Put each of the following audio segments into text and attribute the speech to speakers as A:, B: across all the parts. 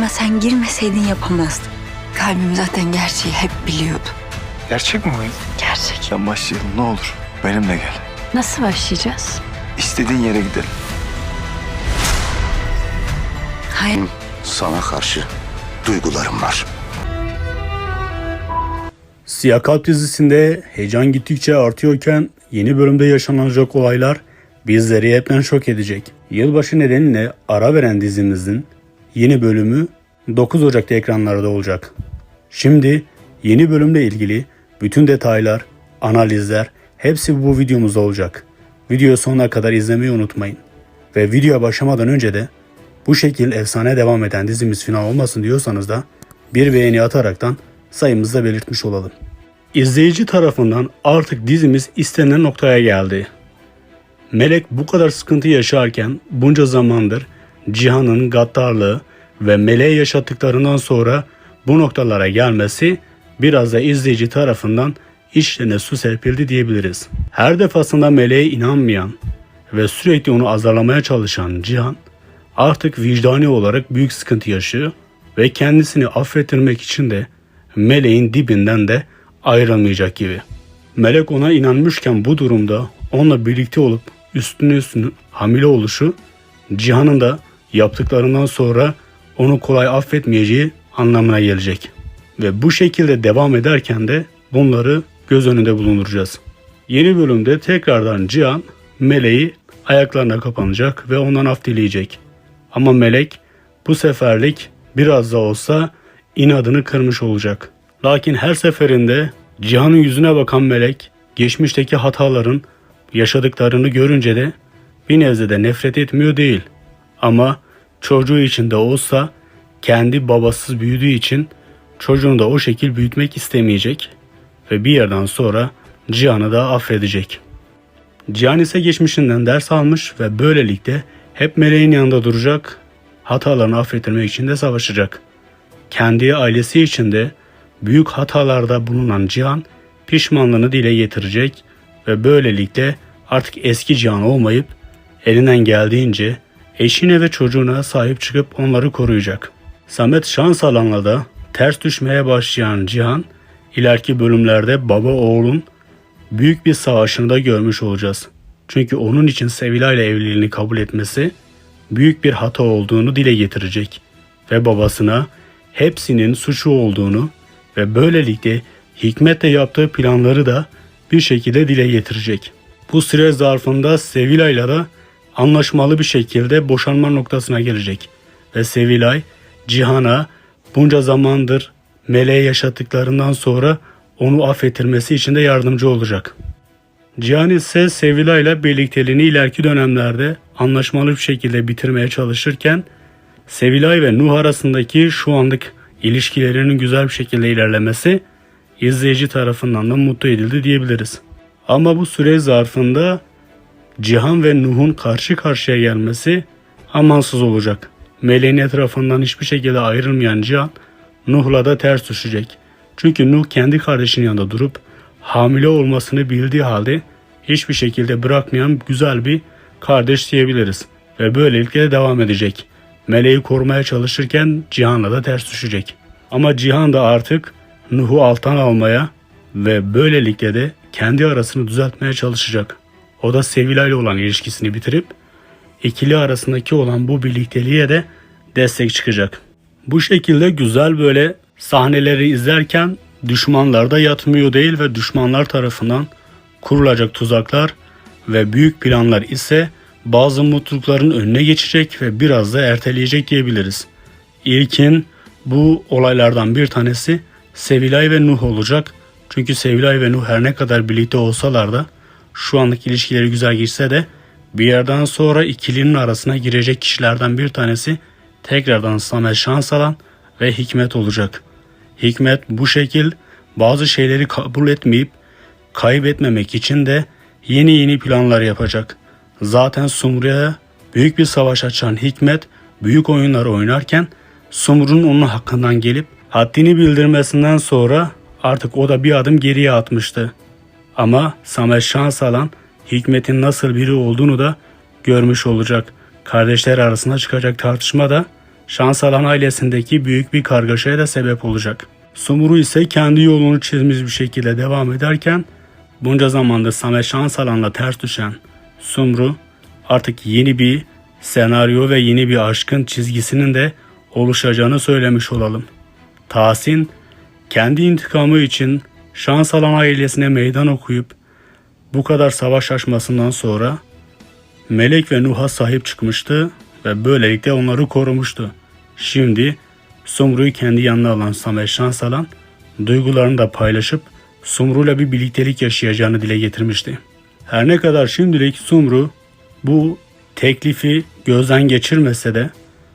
A: kalbime sen girmeseydin yapamazdım. Kalbim zaten gerçeği hep biliyordu.
B: Gerçek mi bu?
A: Gerçek.
B: Ben başlayalım ne olur. Benimle gel.
A: Nasıl başlayacağız?
B: İstediğin yere gidelim.
A: Hayır.
C: Sana karşı duygularım var.
D: Siyah Kalp dizisinde heyecan gittikçe artıyorken yeni bölümde yaşanacak olaylar bizleri hepten şok edecek. Yılbaşı nedeniyle ara veren dizimizin yeni bölümü 9 Ocak'ta ekranlarda olacak. Şimdi yeni bölümle ilgili bütün detaylar, analizler hepsi bu videomuzda olacak. Videoyu sonuna kadar izlemeyi unutmayın. Ve videoya başlamadan önce de bu şekil efsane devam eden dizimiz final olmasın diyorsanız da bir beğeni ataraktan sayımızda belirtmiş olalım. İzleyici tarafından artık dizimiz istenen noktaya geldi. Melek bu kadar sıkıntı yaşarken bunca zamandır Cihan'ın gaddarlığı ve Melek'e yaşattıklarından sonra bu noktalara gelmesi biraz da izleyici tarafından işlerine su serpildi diyebiliriz. Her defasında Melek'e inanmayan ve sürekli onu azarlamaya çalışan Cihan artık vicdani olarak büyük sıkıntı yaşıyor ve kendisini affettirmek için de meleğin dibinden de ayrılmayacak gibi. Melek ona inanmışken bu durumda onunla birlikte olup üstüne üstüne hamile oluşu Cihan'ın da yaptıklarından sonra onu kolay affetmeyeceği anlamına gelecek. Ve bu şekilde devam ederken de bunları göz önünde bulunduracağız. Yeni bölümde tekrardan Cihan Meleği ayaklarına kapanacak ve ondan af dileyecek. Ama Melek bu seferlik biraz da olsa inadını kırmış olacak. Lakin her seferinde Cihan'ın yüzüne bakan Melek geçmişteki hataların yaşadıklarını görünce de bir nebze de nefret etmiyor değil. Ama çocuğu için de olsa kendi babasız büyüdüğü için çocuğunu da o şekil büyütmek istemeyecek ve bir yerden sonra Cihan'ı da affedecek. Cihan ise geçmişinden ders almış ve böylelikle hep meleğin yanında duracak, hatalarını affettirmek için de savaşacak. Kendi ailesi için de büyük hatalarda bulunan Cihan pişmanlığını dile getirecek ve böylelikle artık eski Cihan olmayıp elinden geldiğince eşine ve çocuğuna sahip çıkıp onları koruyacak. Samet şans alanla da ters düşmeye başlayan Cihan ileriki bölümlerde baba oğlun büyük bir savaşını da görmüş olacağız. Çünkü onun için Sevilla ile evliliğini kabul etmesi büyük bir hata olduğunu dile getirecek ve babasına hepsinin suçu olduğunu ve böylelikle Hikmet'le yaptığı planları da bir şekilde dile getirecek. Bu süre zarfında Sevilla ile de anlaşmalı bir şekilde boşanma noktasına gelecek ve Sevilay Cihan'a bunca zamandır meleğe yaşattıklarından sonra onu affettirmesi için de yardımcı olacak. Cihan ise Sevilla ile birlikteliğini ileriki dönemlerde anlaşmalı bir şekilde bitirmeye çalışırken Sevilay ve Nuh arasındaki şu anlık ilişkilerinin güzel bir şekilde ilerlemesi izleyici tarafından da mutlu edildi diyebiliriz. Ama bu süre zarfında Cihan ve Nuh'un karşı karşıya gelmesi amansız olacak. Meleğin etrafından hiçbir şekilde ayrılmayan Cihan Nuh'la da ters düşecek. Çünkü Nuh kendi kardeşinin yanında durup hamile olmasını bildiği halde hiçbir şekilde bırakmayan güzel bir kardeş diyebiliriz. Ve böylelikle de devam edecek. Meleği korumaya çalışırken Cihan'la da ters düşecek. Ama Cihan da artık Nuh'u alttan almaya ve böylelikle de kendi arasını düzeltmeye çalışacak. O da Sevilla ile olan ilişkisini bitirip ikili arasındaki olan bu birlikteliğe de destek çıkacak. Bu şekilde güzel böyle sahneleri izlerken düşmanlar da yatmıyor değil ve düşmanlar tarafından kurulacak tuzaklar ve büyük planlar ise bazı mutlulukların önüne geçecek ve biraz da erteleyecek diyebiliriz. İlkin bu olaylardan bir tanesi Sevilay ve Nuh olacak. Çünkü Sevilay ve Nuh her ne kadar birlikte olsalar da şu anlık ilişkileri güzel geçse de bir yerden sonra ikilinin arasına girecek kişilerden bir tanesi tekrardan Samet Şansalan ve Hikmet olacak. Hikmet bu şekil bazı şeyleri kabul etmeyip kaybetmemek için de yeni yeni planlar yapacak. Zaten Sumru'ya büyük bir savaş açan Hikmet büyük oyunlar oynarken Sumru'nun onun hakkından gelip haddini bildirmesinden sonra artık o da bir adım geriye atmıştı. Ama Samet Şansalan Hikmet'in nasıl biri olduğunu da görmüş olacak. Kardeşler arasında çıkacak tartışma da Şansalan ailesindeki büyük bir kargaşaya da sebep olacak. Sumru ise kendi yolunu çizmiş bir şekilde devam ederken bunca zamandır Samet Şansalan'la ters düşen Sumru artık yeni bir senaryo ve yeni bir aşkın çizgisinin de oluşacağını söylemiş olalım. Tahsin kendi intikamı için Şansalan ailesine meydan okuyup bu kadar savaş açmasından sonra Melek ve Nuh'a sahip çıkmıştı ve böylelikle onları korumuştu. Şimdi Sumru'yu kendi yanına alan Samet Şansalan duygularını da paylaşıp Sumru'yla bir birliktelik yaşayacağını dile getirmişti. Her ne kadar şimdilik Sumru bu teklifi gözden geçirmese de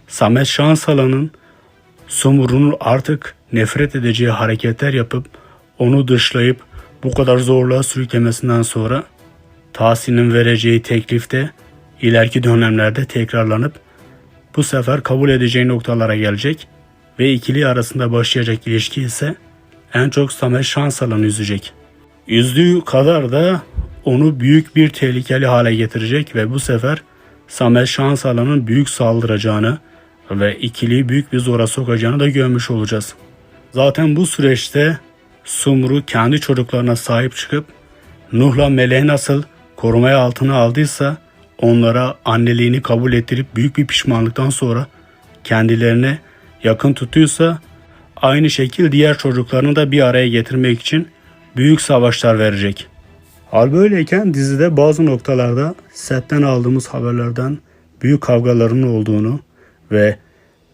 D: Samet Şansalan'ın Sumru'nun artık nefret edeceği hareketler yapıp onu dışlayıp bu kadar zorluğa sürüklemesinden sonra Tahsin'in vereceği teklifte ileriki dönemlerde tekrarlanıp bu sefer kabul edeceği noktalara gelecek ve ikili arasında başlayacak ilişki ise en çok Samet Şansalan'ı üzecek. Üzdüğü kadar da onu büyük bir tehlikeli hale getirecek ve bu sefer Samet Şansalan'ın büyük saldıracağını ve ikiliyi büyük bir zora sokacağını da görmüş olacağız. Zaten bu süreçte Sumru kendi çocuklarına sahip çıkıp Nuh'la Meleği nasıl korumaya altına aldıysa onlara anneliğini kabul ettirip büyük bir pişmanlıktan sonra kendilerine yakın tutuyorsa aynı şekil diğer çocuklarını da bir araya getirmek için büyük savaşlar verecek. Hal böyleyken dizide bazı noktalarda setten aldığımız haberlerden büyük kavgaların olduğunu ve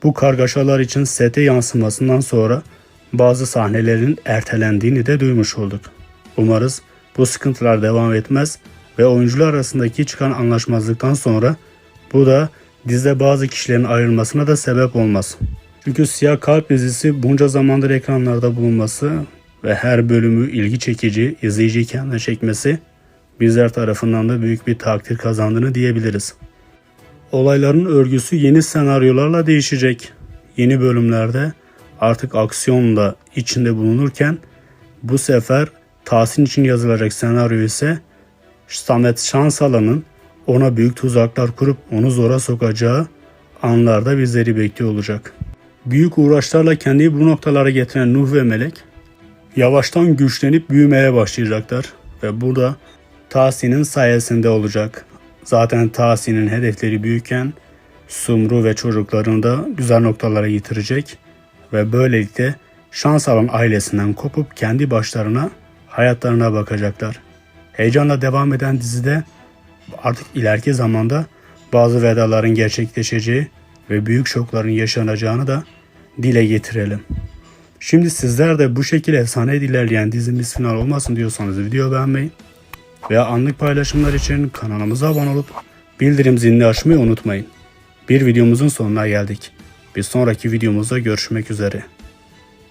D: bu kargaşalar için sete yansımasından sonra bazı sahnelerin ertelendiğini de duymuş olduk. Umarız bu sıkıntılar devam etmez ve oyuncular arasındaki çıkan anlaşmazlıktan sonra bu da dizide bazı kişilerin ayrılmasına da sebep olmaz. Çünkü Siyah Kalp dizisi bunca zamandır ekranlarda bulunması ve her bölümü ilgi çekici, izleyiciyi kendine çekmesi bizler tarafından da büyük bir takdir kazandığını diyebiliriz. Olayların örgüsü yeni senaryolarla değişecek. Yeni bölümlerde artık aksiyon da içinde bulunurken bu sefer Tahsin için yazılacak senaryo ise Samet Şansalan'ın ona büyük tuzaklar kurup onu zora sokacağı anlarda bizleri bekliyor olacak. Büyük uğraşlarla kendini bu noktalara getiren Nuh ve Melek yavaştan güçlenip büyümeye başlayacaklar ve burada Tahsin'in sayesinde olacak. Zaten Tahsin'in hedefleri büyükken Sumru ve çocuklarını da güzel noktalara getirecek ve böylelikle şans alan ailesinden kopup kendi başlarına hayatlarına bakacaklar. Heyecanla devam eden dizide artık ileriki zamanda bazı vedaların gerçekleşeceği ve büyük şokların yaşanacağını da dile getirelim. Şimdi sizler de bu şekilde efsane ilerleyen dizimiz final olmasın diyorsanız video beğenmeyi veya anlık paylaşımlar için kanalımıza abone olup bildirim zilini açmayı unutmayın. Bir videomuzun sonuna geldik. Bir sonraki videomuzda görüşmek üzere.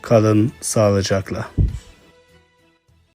D: Kalın sağlıcakla.